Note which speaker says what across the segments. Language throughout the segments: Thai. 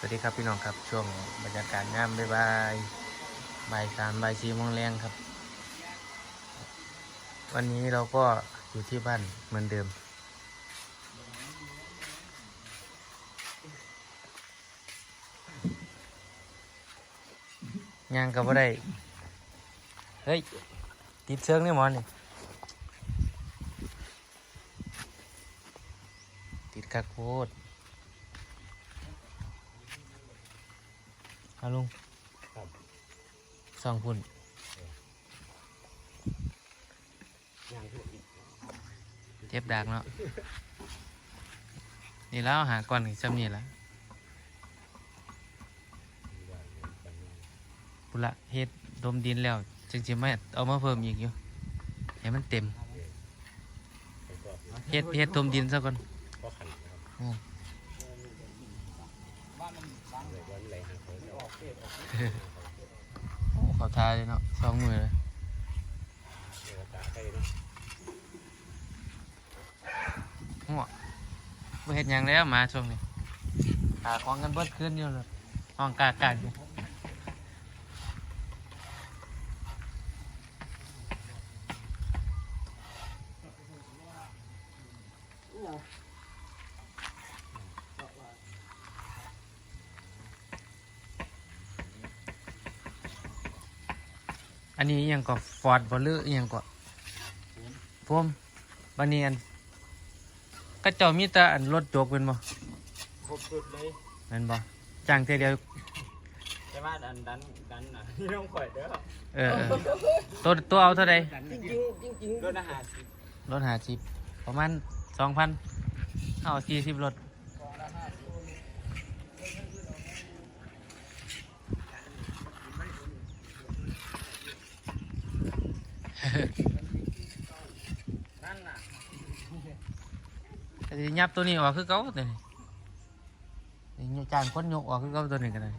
Speaker 1: สวัสดีครับพี่น้องครับช่วงบรรยากาศงามบ๊ายบายบ่ายสามบ่ายสี่โมงแรงครับ วันนี้เราก็อยู่ที่บ้านเหมือนเดิมย่างก็บ่ได้ เฮ้ย ติดเชิงนี่หมอนี่ติดคักโคตร เอาลุงสองพุ่นเจ็บดักเนาะ นี่แล้วหาก่อนอีกจำนี่ละปุระเฮ็ดดมดินแล้ว จึงจะไม่เอามาเพิ่มอีกอยู่ให้มันเต็ม เฮ็ดเฮ็ดดมดินซะก่อน
Speaker 2: ก็ขันนะครับ
Speaker 1: อืม
Speaker 2: เลยวันไหลหาเขาจะออก
Speaker 1: โอ้ขอทาเลยเนาะสองมือเลย
Speaker 2: เดี๋ยวตาใกล้เหั
Speaker 1: วบ่เฮ็นยังแล้วมาช่วงนี้ตาของกันเบิดขึ้นอยู่เลยห้องกากากอยู่ นนี้อิหยังก็ฟอร์ดบ่หรืออิหยังก็พวมบันนี้อันก็เจ้ามีแต่อันรถโจกเป็นบ่
Speaker 3: ครบสุดเลย
Speaker 1: แม่นบ่จ้างเท่เดียว
Speaker 3: แต่ว่าดันดันดันน่ะนี่ต้องข่อยเด้อ
Speaker 1: เออเออตัวตัวเอาเท่าใด
Speaker 3: จริงจริงจริงจริงรถอาหารสิ
Speaker 1: รถหาสิบประมาณสองพันเอาสี่สิบรถ
Speaker 3: นั่นน่ะ
Speaker 1: แต่ สิยับตัวนี้ออกคือเก่าตัวนี้นี่จางคนยกออกคือเก่าตัวนี้กันเลย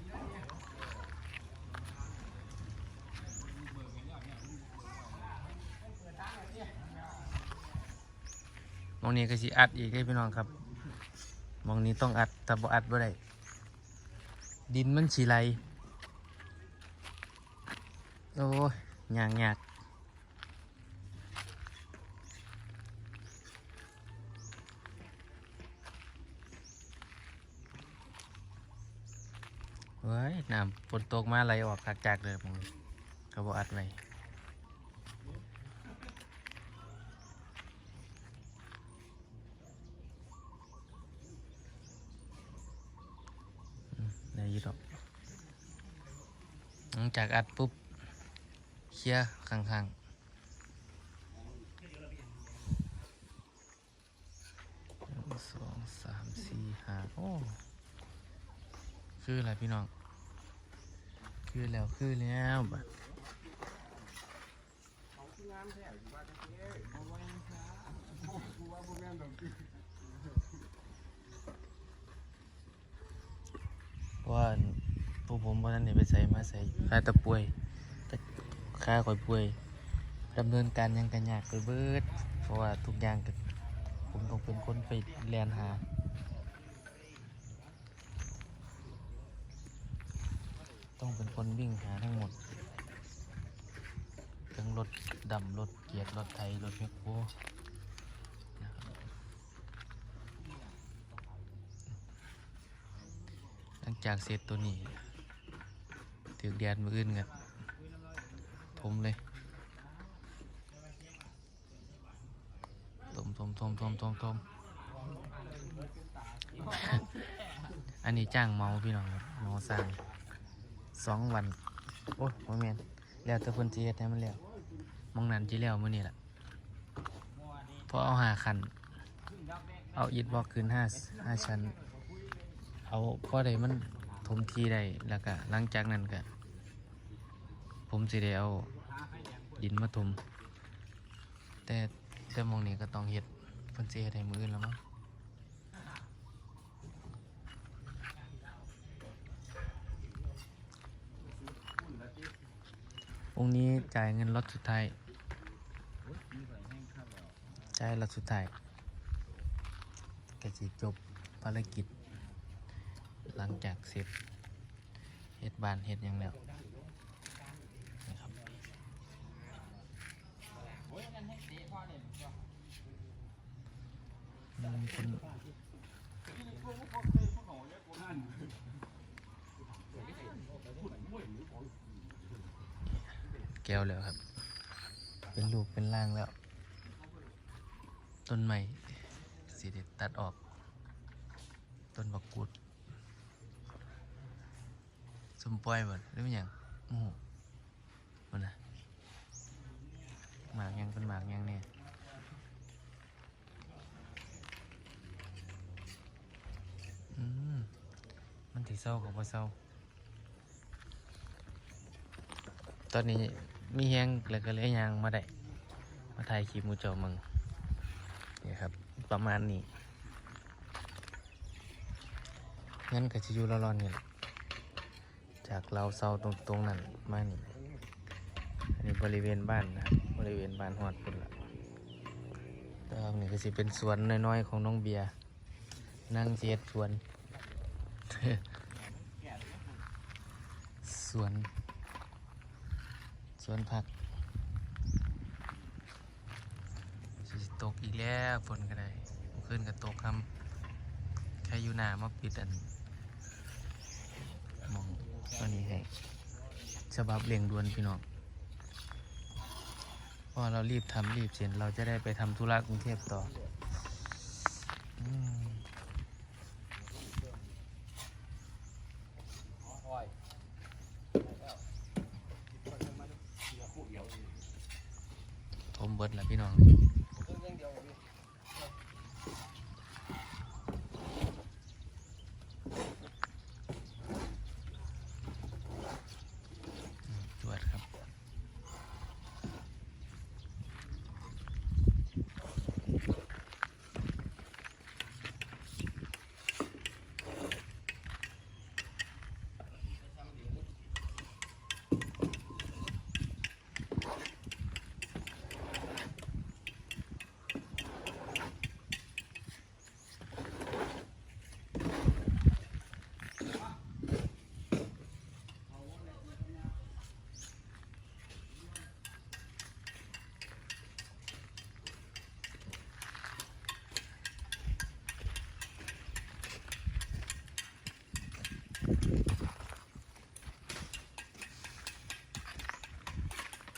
Speaker 1: มองนี้ก็สิอัดอีกให้พี่น้องครับมองนี้ต้องอัดแต่บ่อัดบ่ได้ดินมันสีไหลโอ้ยยากยาก น้ำฝนตกมาไหลออกจากจากเลยมองนี้ก็บ่อัดไว้ได้ยินหรอกหลังจากอัดปุ๊บเคลียร์ข้างๆหนึ่งสองสามสี่ห้าโอ้ คืออะไรพี่น้อง คือแล้วคือแล้วบัดว่าพวกผมวันนั้นเนี่ยไปใส่มาใส่ขาตะป่วยตะขาข่อยป่วยดำเนินการยังกันยากไปเบิด เพราะว่าทุกอย่างผมต้องเป็นคนไปแลนหา ต้องเป็นคนวิ่งหาทั้งหมดทั้งรถดำรถเกียร์รถไทยรถแมคโครหลังจากเสร็จตัวนี้ถือแดนมืออื่นกันทมเลยทมทมทมทมทมทมอันนี้จ้างเมาพี่น้องเมาสร้าง สองวัน โอ้ยโมเมนแล้วแต่เพิ่นสิเฮ็ดให้มันแล้วมองนั้นสิแล้วมื้อนี้ล่ะพอเอาหาคัน เอาอิฐบล็อกขึ้นห้าห้าชั้น เอาพอได้มันถมทีได้แล้วก็หลังจากนั้นก็ผมสิได้เอาดินมาถมแต่แต่มองนี้ก็ต้องเฮ็ดเพิ่นสิเฮ็ดให้มื้ออื่นแล้วมั้ง องค์นี้จ่ายเงินรถสุดท้าย จ่ายรถสุดท้ายก็จะจบภารกิจ หลังจากเสร็จเฮ็ดบานเฮ็ดยังแล้วนะครับคนแก้วแล้วครับ เป็นลูกเป็นร่างแล้ว ต้นใหม่สีเด็ดตัดออก ต้นบักกุดสมปล่อยหมดหรือไม่ยังโอ้โหมันนะหมากยังเป็นหมากยังเนี่ยอืมมันถือเศร้ากับว่าเศร้าตอนนี้ มีแฮงแล้วก็เลยยางมาได้ มาถ่ายคลิปมูเจมึงนี่ครับ ประมาณนี้งั้นก็จะอยู่ร้อนๆนี่จากเราเศร้าตรงตรงนั้นมานี่อันนี้บริเวณบ้านนะบริเวณบ้านหอดพุ่นละต่ว่านี่ก็สิเป็นสวนน้อยๆของน้องเบียร์นั่งเจ็ดสวน สวน วนผักสิตกอีกแล้วฝนก็ได้เมื่อคืนก็ตกคำใครอยู่หน้ามาปิดอันมองตัวนี้ให้ฉบับเร่งด่วนพี่น้องเพราะเรารีบทำรีบเสร็จเราจะได้ไปทำธุระกรุงเทพต่อม ทมเบิ ดแล้วพี่น้องอืมจวดครับ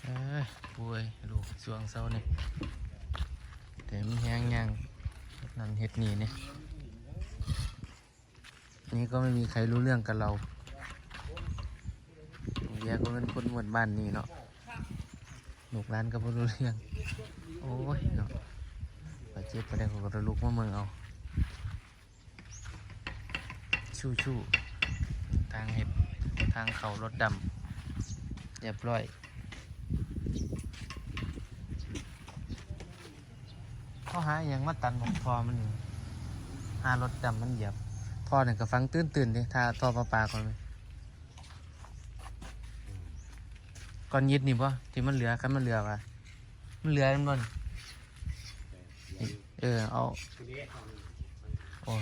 Speaker 1: เอ้ยป่วย ลูกสวงเศร้าเนี่ยแต่มีแห้งยังนั่นเฮ็ดนี่เนี่ยนี่ก็ไม่มีใครรู้เรื่องกับเราเบียก็เป็นคนหมดบ้านนี่เนาะลูกร้านก็ไม่รู้เรื่อง โอ้ยเนาะไปเจ็บไปได้ก็ระลุกมาเมืองเอาชู่ชู่ทางเห็ดทางเขารถดำเรียบร้อย เขาหาอหย่างมาตันของทอมันนี่หารถดำมันเหยียบทอเนี่ยก็ฟังตื่นตื่นๆดิถ้าทอปลาปลาก่อนไหมก่อนยึดนี่ปะที่มันเหลือกันมันเหลือปะมันเหลือมันบนเออเอาโอ้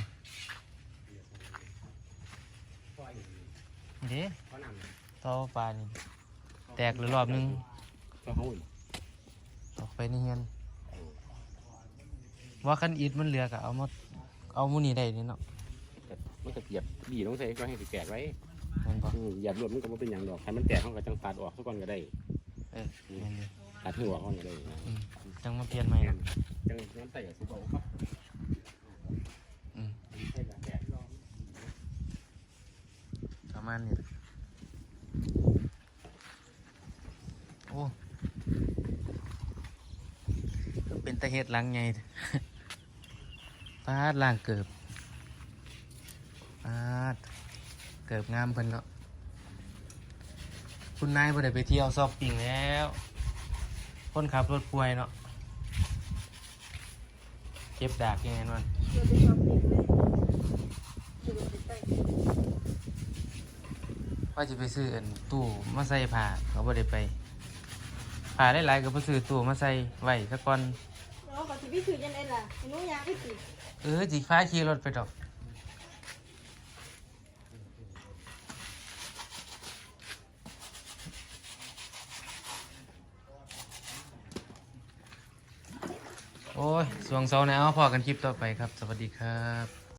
Speaker 1: เด้
Speaker 2: เขานำ
Speaker 1: ทอปลานี่แตกหรือรอบนึง
Speaker 2: เขาหุ่น
Speaker 1: ออกไปในเฮียน ว่าคันอิดมันเหลือก็เอามาเอามูนี่ได้นี่เนาะ
Speaker 2: มันก็เหยียบบีลงใส่ก็ให้สิแตกไว้
Speaker 1: มันบอก
Speaker 2: อืมเหยียบรวมมันก็บ่เป็นหยังดอกถ้ามันแตกเขาก็จังตัดออกสักก่อนก็ได้
Speaker 1: เออแม่นอยู่
Speaker 2: ตัดหัวเขาก็ได้นะ
Speaker 1: อืมจังมาเปลี่ยนใหม่
Speaker 2: แม่
Speaker 1: เนาะ
Speaker 2: นจังน้ำใส่กับสุบเอาครับ
Speaker 1: อืม
Speaker 2: ใส่กับแตก
Speaker 1: ประมาณนี้แหละโอ้ก็เป็นตะเฮ็ดหลังไง ปาดล่างเกือบปาดเกือบงามเพิ่นเนาะคุณนายบ่ได้ไปเที่ยวซอปปิ้งแล้วคนขับรถป่วยเนาะเก็บดากยังไงมันว่าจะไปซื้อตู้มาใส่ผ้าเขาบ่ได้ไปผ้าหลายๆก็ไปซื้อตู้มาใส่ไว้ซะก่อน
Speaker 4: ไปถืยังไงล่ะหนูยางไปถื
Speaker 1: เออจีฟ้าขี่รถไปดอก โอ้ยสวงเสาหนาวพอกันคลิปต่อไปครับ สวัสดีครับ